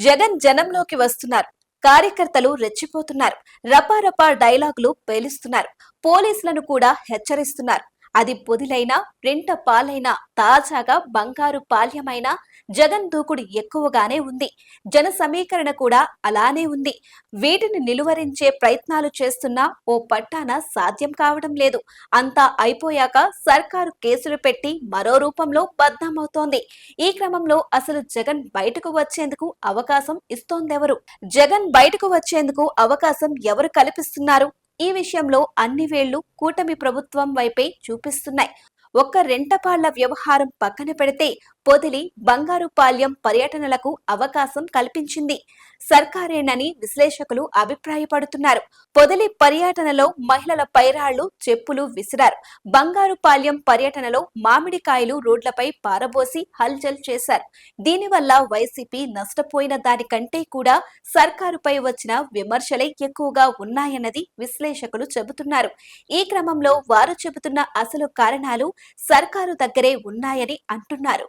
జగన్ జనంలోకి వస్తున్నారు. కార్యకర్తలు రెచ్చిపోతున్నారు. రపారపా డైలాగులు పేలుస్తున్నారు. పోలీసులను కూడా హెచ్చరిస్తున్నారు. అది పొదిలైనా రెంట పాలైనా తాజాగా బంగారు పాల్యమైన జగన్ దూకుడు ఎక్కువగానే ఉంది. జన సమీకరణ కూడా అలానే ఉంది. వీటిని నిలువరించే ప్రయత్నాలు చేస్తున్నా ఓ పట్టాన సాధ్యం కావడం లేదు. అంతా అయిపోయాక సర్కారు కేసులు పెట్టి మరో రూపంలో బద్నామవుతోంది ఈ క్రమంలో అసలు జగన్ బయటకు వచ్చేందుకు అవకాశం ఇస్తోందెవరు? జగన్ బయటకు వచ్చేందుకు అవకాశం ఎవరు కల్పిస్తున్నారు? ఈ విషయంలో అన్ని వేళ్ళు కూటమి ప్రభుత్వం వైపే చూపిస్తున్నాయి. ఒక్క రెంటపాళ్ళ వ్యవహారం పక్కన పెడితే పొదిలి బంగారుపాల్యం పర్యటనలకు అవకాశం కల్పించింది. సర్కారేనని విశ్లేషకులు అభిప్రాయపడుతున్నారు. పొదిలి పర్యటనలో మహిళల పైరాళ్ళు చెప్పులు విసిరారు. బంగారుపాల్యం పర్యటనలో మామిడికాయలు రోడ్లపై పారబోసి హల్చల్ చేశారు. దీనివల్ల వైసీపీ నష్టపోయిన దానికంటే కూడా సర్కారుపై వచ్చిన విమర్శలే ఎక్కువగా ఉన్నాయన్నది విశ్లేషకులు చెబుతున్నారు. ఈ క్రమంలో వారు చెబుతున్న అసలు కారణాలు సర్కారు దగ్గరే ఉన్నాయని అంటున్నారు.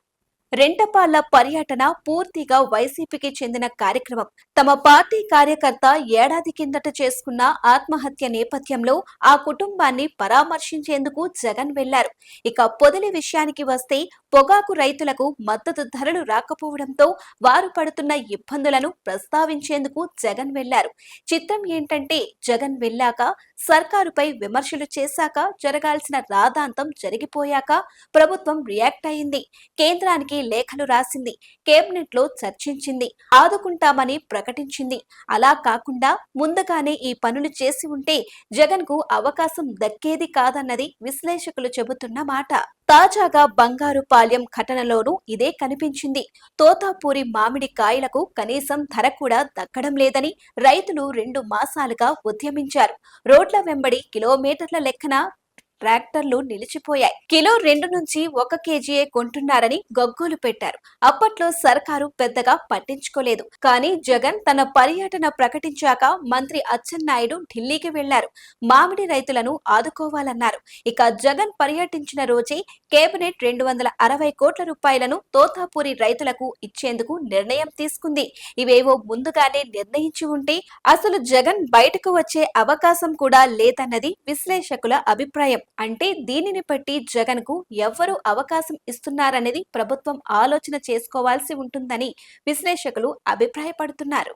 రెంటపాళ్ళ పర్యటన పూర్తిగా వైసీపీకి చెందిన కార్యక్రమం. తమ పార్టీ కార్యకర్త ఏడాది కిందట చేసుకున్న ఆత్మహత్య నేపథ్యంలో ఆ కుటుంబాన్ని పరామర్శించేందుకు జగన్ వెళ్ళారు. ఇక పొదిలి విషయానికి వస్తే పొగాకు రైతులకు మద్దతు ధరలు రాకపోవడంతో వారు పడుతున్న ఇబ్బందులను ప్రస్తావించేందుకు జగన్ వెళ్ళారు. చిత్రం ఏంటంటే జగన్ వెళ్ళాక సర్కారుపై విమర్శలు చేశాక జరగాల్సిన రాదాంతం జరిగిపోయాక ప్రభుత్వం రియాక్ట్ అయింది. కేంద్రానికి లేఖలు రాసింది. కేబినెట్లో చర్చించింది. ఆదుకుంటామని ప్రకటించింది. అలా కాకుండా ముందుగానే ఈ పనులు చేసి ఉంటే జగన్కు అవకాశం దక్కేది కాదన్నది విశ్లేషకులు చెబుతున్న మాట. తాజాగా బంగారు పాల్యం ఘటనలోనూ ఇదే కనిపించింది. తోతాపూరి మామిడి కాయలకు కనీసం ధర కూడా దక్కడం లేదని రైతులు రెండు మాసాలుగా ఉద్యమించారు. రోడ్ల వెంబడి కిలోమీటర్ల లెక్కన ట్రాక్టర్లు నిలిచిపోయాయి. కిలో రెండు నుంచి ఒక కేజీయే కొంటున్నారని గగ్గోలు పెట్టారు. అప్పట్లో సర్కారు పెద్దగా పట్టించుకోలేదు. కానీ జగన్ తన పర్యటన ప్రకటించాక మంత్రి అచ్చెన్నాయుడు ఢిల్లీకి వెళ్ళారు. మామిడి రైతులను ఆదుకోవాలన్నారు. ఇక జగన్ పర్యటించిన రోజే కేబినెట్ రెండు వందల అరవై కోట్ల రూపాయలను తోతాపూరి రైతులకు ఇచ్చేందుకు నిర్ణయం తీసుకుంది. ఇవేవో ముందుగానే నిర్ణయించి ఉంటే అసలు జగన్ బయటకు వచ్చే అవకాశం కూడా లేదన్నది విశ్లేషకుల అభిప్రాయం. అంటే దీనిని బట్టి జగన్కు ఎవ్వరు అవకాశం ఇస్తున్నారనేది ప్రభుత్వం ఆలోచన చేసుకోవాల్సి ఉంటుందని విశ్లేషకులు అభిప్రాయపడుతున్నారు.